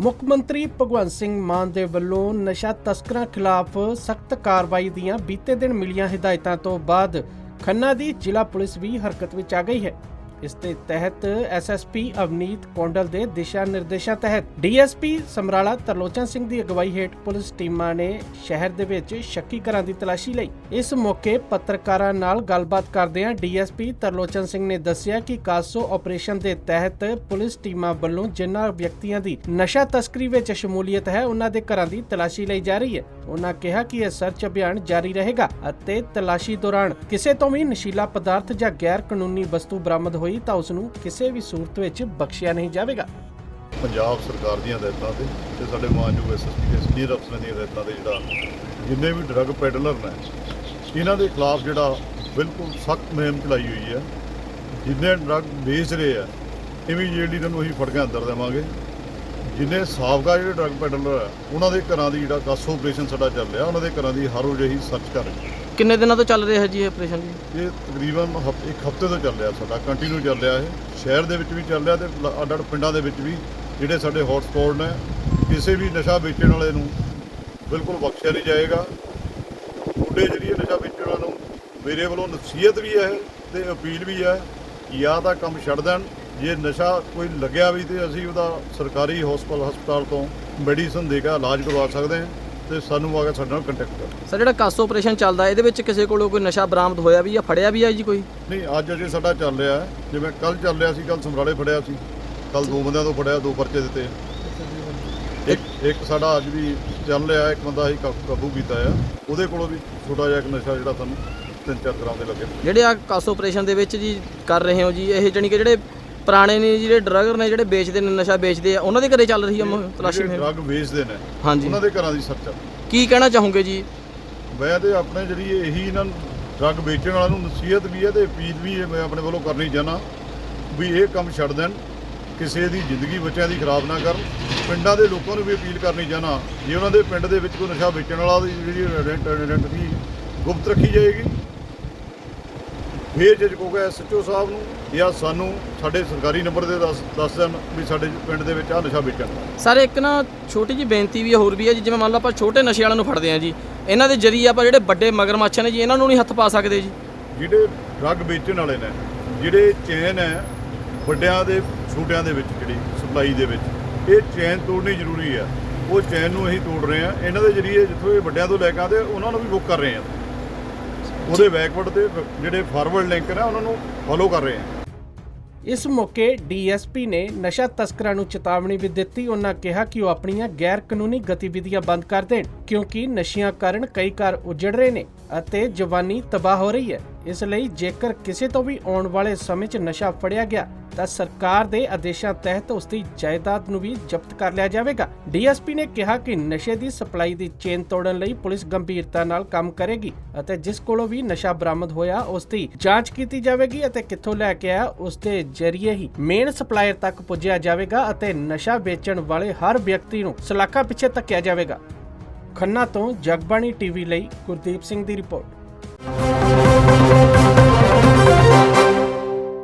ਮੁੱਖ ਮੰਤਰੀ ਭਗਵੰਤ ਸਿੰਘ ਮਾਨ ਦੇ ਵੱਲੋਂ ਨਸ਼ਾ ਤਸਕਰਾਂ ਖਿਲਾਫ ਸਖਤ ਕਾਰਵਾਈ ਦੀਆਂ ਬੀਤੇ ਦਿਨ ਮਿਲੀਆਂ ਹਦਾਇਤਾਂ ਤੋਂ ਬਾਅਦ ਖੰਨਾ ਦੀ ਜ਼ਿਲ੍ਹਾ ਪੁਲਿਸ ਵੀ ਹਰਕਤ ਵਿੱਚ ਆ ਗਈ ਹੈ। ਇਸ ਦੇ ਤਹਿਤ ਐਸਐਸਪੀ ਅਵਨੀਤ ਕੌਂਡਲ ਦੇ ਦਿਸ਼ਾ ਨਿਰਦੇਸ਼ਾਂ ਤਹਿਤ ਡੀਐਸਪੀ ਸਮਰਾਲਾ ਤਰਲੋਚਨ ਸਿੰਘ ਦੀ ਅਗਵਾਈ ਹੇਠ ਪੁਲਿਸ ਟੀਮਾਂ ਨੇ ਸ਼ਹਿਰ ਦੇ ਵਿੱਚ ਸ਼ੱਕੀ ਘਰਾਂ ਦੀ ਤਲਾਸ਼ੀ ਲਈ। ਇਸ ਮੌਕੇ ਪੱਤਰਕਾਰਾਂ ਨਾਲ ਗੱਲਬਾਤ ਕਰਦਿਆਂ ਡੀਐਸਪੀ ਤਰਲੋਚਨ ਸਿੰਘ ਨੇ ਦੱਸਿਆ ਕਿ ਕਾਸੋ ਆਪਰੇਸ਼ਨ ਦੇ ਤਹਿਤ ਪੁਲਿਸ ਟੀਮਾਂ ਵੱਲੋਂ ਜਿਨ੍ਹਾਂ ਵਿਅਕਤੀਆਂ ਦੀ ਨਸ਼ਾ ਤਸਕਰੀ ਵਿੱਚ ਸ਼ਮੂਲੀਅਤ ਹੈ, ਉਹਨਾਂ ਦੇ ਘਰਾਂ ਦੀ ਤਲਾਸ਼ੀ ਲਈ ਜਾ ਰਹੀ ਹੈ। ਉਹਨਾਂ ਕਿਹਾ ਕਿ ਇਹ ਸਰਚ ਅਭਿਆਨ ਜਾਰੀ ਰਹੇਗਾ ਅਤੇ ਤਲਾਸ਼ੀ ਦੌਰਾਨ ਕਿਸੇ ਤੋਂ ਵੀ ਨਸ਼ੀਲਾ ਪਦਾਰਥ ਜਾਂ ਗੈਰ ਕਾਨੂੰਨੀ ਵਸਤੂ ਬਰਾਮਦ ਹੋਈ ਤਾਂ ਉਸ ਨੂੰ ਕਿਸੇ ਵੀ ਸੂਰਤ ਵਿੱਚ ਬਖਸ਼ਿਆ ਨਹੀਂ ਜਾਵੇਗਾ। ਪੰਜਾਬ ਸਰਕਾਰ ਦੀਆਂ ਹਦਾਇਤਾਂ ਤੇ ਤੇ ਸਾਡੇ ਮਾਨਯੋਗ ਐਸਐਸਪੀ ਦੇ ਸੀਨੀਅਰ ਅਫਸਰਾਂ ਦੀਆਂ ਹਦਾਇਤਾਂ ਤੇ ਜਿਹੜਾ ਜਿੰਨੇ ਵੀ ਡਰੱਗ ਪੈਡਲਰ ਨੇ, ਇਹਨਾਂ ਦੇ ਖਿਲਾਫ ਜਿਹੜਾ ਬਿਲਕੁਲ ਸਖਤ ਮੁਹਿੰਮ ਚਲਾਈ ਹੋਈ ਹੈ। ਜਿੰਨੇ ਡਰੱਗ ਵੇਚ ਰਹੇ ਆ, ਇਮੀਡੀਏਟਲੀ ਤੁਹਾਨੂੰ ਅਸੀਂ ਫੜ ਕੇ ਅੰਦਰ ਦੇਵਾਂਗੇ। ਜਿੰਨੇ ਸਾਬਕਾ ਜਿਹੜੇ ਡਰੱਗ ਪੈਡਲਰ ਆ ਉਹਨਾਂ ਦੇ ਘਰਾਂ ਦੀ ਜਿਹੜਾ ਕਾਸੋ ਆਪਰੇਸ਼ਨ ਸਾਡਾ ਚੱਲ ਰਿਹਾ ਉਹਨਾਂ ਦੇ ਘਰਾਂ ਦੀ ਹਰ ਰੋਜ਼ ਅਸੀਂ ਸਰਚ ਕਰ ਰਹੇ ਹਾਂ ਕਿੰਨੇ ਦਿਨਾਂ ਤੋਂ ਚੱਲ ਰਿਹਾ ਜੀ ਇਹ ਆਪਰੇਸ਼ਨ ਜੀ? ਇਹ ਤਕਰੀਬਨ ਹਫ- ਇੱਕ ਹਫ਼ਤੇ ਤੋਂ ਚੱਲ ਰਿਹਾ ਸਾਡਾ ਕੰਟੀਨਿਊ ਚੱਲ ਰਿਹਾ ਹੈ ਸ਼ਹਿਰ ਦੇ ਵਿੱਚ ਵੀ ਚੱਲ ਰਿਹਾ ਤੇ ਲ- ਅੱਡ ਅੱਡ ਪਿੰਡਾਂ ਦੇ ਵਿੱਚ ਵੀ ਜਿਹੜੇ ਸਾਡੇ ਹੌਟ ਸਪੌਟ ਨੇ ਕਿਸੇ ਵੀ ਨਸ਼ਾ ਵੇਚਣ ਵਾਲੇ ਨੂੰ ਬਿਲਕੁਲ ਬਖਸ਼ਿਆ ਨਹੀਂ ਜਾਏਗਾ। ਮੁੰਡੇ ਜਿਹੜੀ ਇਹ ਨਸ਼ਾ ਵੇਚਣ ਵਾਲਿਆਂ ਨੂੰ ਮੇਰੇ ਵੱਲੋਂ ਨਸੀਹਤ ਵੀ ਹੈ ਤੇ ਅਪੀਲ ਵੀ ਹੈ ਕਿ ਜਾਂ ਤਾਂ ਕੰਮ ਛੱਡ ਦੇਣ ਜੇ ਨਸ਼ਾ ਕੋਈ ਲੱਗਿਆ ਵੀ ਤੇ ਅਸੀਂ ਉਹਦਾ ਸਰਕਾਰੀ ਹਸਪਤਾਲ ਹਸਪਤਾਲ ਤੋਂ ਮੈਡੀਸਨ ਦੇ ਕੇ ਇਲਾਜ ਕਰਵਾ ਸਕਦੇ ਹਾਂ ਤੇ ਸਾਨੂੰ ਆ ਕੇ ਸਾਡੇ ਨਾਲ ਕੰਟੈਕਟ ਕਰੋ। ਸਰ ਜਿਹੜਾ ਕਾਸੋ ਆਪਰੇਸ਼ਨ ਚੱਲਦਾ ਇਹਦੇ ਵਿੱਚ ਕਿਸੇ ਕੋਲੋਂ ਕੋਈ ਨਸ਼ਾ ਬਰਾਮਦ ਹੋਇਆ ਵੀ ਜਾਂ ਫੜਿਆ ਵੀ ਹੈ ਜੀ ਕੋਈ? ਨਹੀਂ ਅੱਜ ਅਜੇ ਸਾਡਾ ਚੱਲ ਰਿਹਾ ਹੈ। ਜਿਵੇਂ ਕੱਲ ਚੱਲ ਰਿਹਾ ਸੀ ਕੱਲ ਸਮਰਾਲੇ ਫੜਿਆ ਸੀ। ਕੱਲ ਦੋ ਬੰਦਿਆਂ ਤੋਂ ਫੜਿਆ ਦੋ ਪਰਚੇ ਦਿੱਤੇ। ਇੱਕ ਇੱਕ ਸਾਡਾ ਅੱਜ ਵੀ ਚੱਲ ਰਿਹਾ ਇੱਕ ਬੰਦਾ ਅਸੀਂ ਕਾ- ਕਾਬੂ ਕੀਤਾ ਆ ਉਹਦੇ ਕੋਲੋਂ ਵੀ ਛੋਟਾ ਜਿਹਾ ਇੱਕ ਨਸ਼ਾ ਜਿਹੜਾ ਸਾਨੂੰ ਤਿੰਨ ਚਾਰ ਗ੍ਰਾਮ ਦੇ ਲੱਗੇ। ਜਿਹੜੇ ਆ ਕਾਸੋ ਆਪਰੇਸ਼ਨ ਦੇ ਵਿੱਚ ਜੀ ਕਰ ਰਹੇ ਹੋ ਜੀ ਇਹ ਜਾਣੀ ਕਿ ਜਿਹੜੇ ਪੁਰਾਣੇ ਨੇ ਜਿਹੜੇ ਡਰੱਗਰ ਨੇ ਜਿਹੜੇ ਵੇਚਦੇ ਨੇ ਨਸ਼ਾ ਵੇਚਦੇ ਆ ਉਹਨਾਂ ਦੇ ਘਰੇ ਚੱਲ ਰਹੀ ਹੈ ਮੁਹਿੰਮ, ਤਲਾਸ਼ੀ ਜਿਹੜੇ ਮੁਹਿੰਮ? ਡਰੱਗ ਵੇਚਦੇ ਨੇ ਹਾਂਜੀ ਉਹਨਾਂ ਦੇ ਘਰਾਂ ਦੀ ਸਰਚ ਆ। ਕੀ ਕਹਿਣਾ ਚਾਹੋਗੇ ਜੀ ਮੈਂ ਤੇ ਆਪਣੇ ਜਿਹੜੀ ਇਹੀ ਇਹਨਾਂ ਨੂੰ ਡਰੱਗ ਵੇਚਣ ਵਾਲਿਆਂ ਨੂੰ ਨਸੀਹਤ ਵੀ ਹੈ ਤੇ ਅਪੀਲ ਵੀ ਹੈ ਮੈਂ ਆਪਣੇ ਵੱਲੋਂ ਕਰਨੀ ਚਾਹਨਾ ਵੀ ਇਹ ਕੰਮ ਛੱਡ ਦੇਣ ਕਿਸੇ ਦੀ ਜ਼ਿੰਦਗੀ ਬੱਚਿਆਂ ਦੀ ਖਰਾਬ ਨਾ ਕਰਨ ਪਿੰਡਾਂ ਦੇ ਲੋਕਾਂ ਨੂੰ ਵੀ ਅਪੀਲ ਕਰਨੀ ਚਾਹਨਾ ਜੇ ਉਹਨਾਂ ਦੇ ਪਿੰਡ ਦੇ ਵਿੱਚ ਕੋਈ ਨਸ਼ਾ ਵੇਚਣ ਵਾਲਾ ਦੀ ਜਿਹੜੀ ਆਇਡੈਂਟੀ ਗੁਪਤ ਰੱਖੀ ਜਾਏਗੀ ਫੇਰ ਜੇ ਕਹੋਗੇ ਐਸਐਚਓ ਸਾਹਿਬ ਨੂੰ ਜਾਂ ਸਾਨੂੰ ਸਾਡੇ ਸਰਕਾਰੀ ਨੰਬਰ ਦੇ ਦੱਸ ਦੱਸ ਦੇਣ ਵੀ ਸਾਡੇ ਪਿੰਡ ਦੇ ਵਿੱਚ ਆ ਨਸ਼ਾ ਵੇਚਣ। ਸਰ ਇੱਕ ਨਾ ਛੋਟੀ ਜੀ ਬੇਨਤੀ ਵੀ ਹੋਰ ਵੀ ਹੈ ਜੀ ਜਿਵੇਂ ਮੰਨ ਲਓ ਆਪਾਂ ਛੋਟੇ ਨਸ਼ੇ ਵਾਲਿਆਂ ਨੂੰ ਫੜਦੇ ਆ ਜੀ ਇਹਨਾਂ ਦੇ ਜਰੀਏ ਆਪਾਂ ਜਿਹੜੇ ਵੱਡੇ ਮਗਰਮੱਛ ਨੇ ਜੀ ਇਹਨਾਂ ਨੂੰ ਨਹੀਂ ਹੱਥ ਪਾ ਸਕਦੇ ਜੀ। ਜਿਹੜੇ ਡਰੱਗ ਵੇਚਣ ਵਾਲੇ ਨੇ ਜਿਹੜੇ ਚੇਨ ਹੈ ਵੱਡਿਆਂ ਦੇ ਛੋਟਿਆਂ ਦੇ ਵਿੱਚ ਜਿਹੜੀ ਸਪਲਾਈ ਦੇ ਵਿੱਚ ਇਹ ਚੇਨ ਤੋੜਨੀ ਜ਼ਰੂਰੀ ਹੈ ਉਹ ਚੇਨ ਨੂੰ ਅਸੀਂ ਤੋੜ ਰਹੇ ਹਾਂ ਇਹਨਾਂ ਦੇ ਜਰੀਏ ਜਿੱਥੋਂ ਇਹ ਵੱਡਿਆਂ ਤੋਂ ਲੈ ਕੇ ਆਉਂਦੇ ਉਹਨਾਂ ਨੂੰ ਵੀ ਬੁੱਕ ਕਰ ਰਹੇ ਹਾਂ ਉਹਦੇ ਬੈਕਵਰਡ ਤੇ ਜਿਹੜੇ ਫਾਰਵਰਡ ਲਿੰਕ ਨੇ ਉਹਨਾਂ ਨੂੰ ਫੋਲੋ ਕਰ ਰਹੇ ਹਾਂ ਇਸ ਮੌਕੇ ਡੀਐਸਪੀ ਨੇ ਨਸ਼ਾ ਤਸਕਰਾਂ ਨੂੰ ਚੇਤਾਵਨੀ ਵੀ ਦਿੱਤੀ। ਉਹਨਾਂ ਕਿਹਾ ਕਿ ਉਹ ਆਪਣੀਆਂ ਗੈਰ ਕਾਨੂੰਨੀ ਗਤੀਵਿਧੀਆਂ ਬੰਦ ਕਰ ਦੇਣ, ਕਿਉਂਕਿ ਨਸ਼ਿਆਂ ਕਾਰਨ ਕਈ ਘਰ ਉਜੜ ਰਹੇ ਨੇ ਅਤੇ ਜਵਾਨੀ ਤਬਾਹ ਹੋ ਰਹੀ ਹੈ। ਇਸ ਲਈ ਜੇਕਰ ਕਿਸੇ ਤੋਂ ਵੀ ਆਉਣ ਵਾਲੇ ਸਮੇਂ 'ਚ ਨਸ਼ਾ ਫੜਿਆ ਗਿਆ, ਤਾਂ ਸਰਕਾਰ ਦੇ ਆਦੇਸ਼ਾਂ ਤਹਿਤ ਉਸ ਦੀ ਜਾਇਦਾਦ ਨੂੰ ਵੀ ਜ਼ਬਤ ਕਰ ਲਿਆ ਜਾਵੇਗਾ। ਡੀਐਸਪੀ ਨੇ ਕਿਹਾ ਕਿ ਨਸ਼ੇ ਦੀ ਸਪਲਾਈ ਦੀ ਚੇਨ ਤੋੜਨ ਲਈ ਪੁਲਿਸ ਗੰਭੀਰਤਾ ਨਾਲ ਕੰਮ ਕਰੇਗੀ ਅਤੇ ਜਿਸ ਕੋਲੋਂ ਵੀ ਨਸ਼ਾ ਬਰਾਮਦ ਹੋਇਆ, ਉਸ ਦੀ ਜਾਂਚ ਕੀਤੀ ਜਾਵੇਗੀ ਅਤੇ ਕਿੱਥੋਂ ਲੈ ਕੇ ਆਇਆ, ਉਸ ਦੇ ਜ਼ਰੀਏ ਹੀ ਮੇਨ ਸਪਲਾਇਰ ਤੱਕ ਪੁੱਜਿਆ ਜਾਵੇਗਾ ਅਤੇ ਨਸ਼ਾ ਵੇਚਣ ਵਾਲੇ ਹਰ ਵਿਅਕਤੀ ਨੂੰ ਸਲਾਖਾਂ ਪਿੱਛੇ ਧੱਕਿਆ ਜਾਵੇਗਾ। ਖੰਨਾ ਤੋਂ ਜਗਬਾਣੀ ਟੀਵੀ ਲਈ ਗੁਰਦੀਪ ਸਿੰਘ ਦੀ ਰਿਪੋਰਟ।